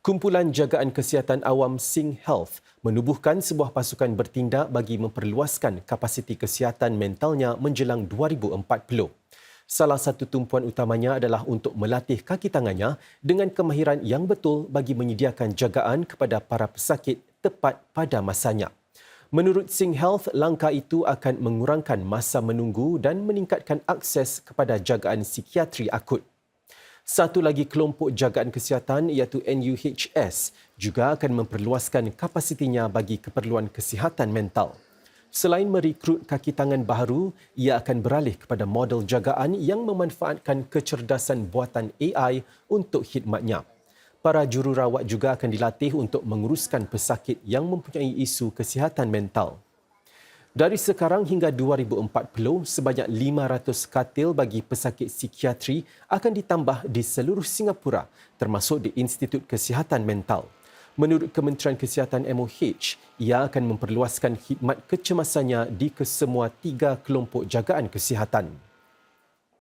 Kumpulan Jagaan Kesihatan Awam Sing Health menubuhkan sebuah pasukan bertindak bagi memperluaskan kapasiti kesihatan mentalnya menjelang 2040. Salah satu tumpuan utamanya adalah untuk melatih kaki tangannya dengan kemahiran yang betul bagi menyediakan jagaan kepada para pesakit tepat pada masanya. Menurut Sing Health, langkah itu akan mengurangkan masa menunggu dan meningkatkan akses kepada jagaan psikiatri akut. Satu lagi kelompok jagaan kesihatan iaitu NUHS juga akan memperluaskan kapasitinya bagi keperluan kesihatan mental. Selain merekrut kaki tangan baharu, ia akan beralih kepada model jagaan yang memanfaatkan kecerdasan buatan AI untuk khidmatnya. Para jururawat juga akan dilatih untuk menguruskan pesakit yang mempunyai isu kesihatan mental. Dari sekarang hingga 2040, sebanyak 500 katil bagi pesakit psikiatri akan ditambah di seluruh Singapura termasuk di Institut Kesihatan Mental. Menurut Kementerian Kesihatan MOH, ia akan memperluaskan khidmat kecemasannya di kesemua tiga kelompok jagaan kesihatan.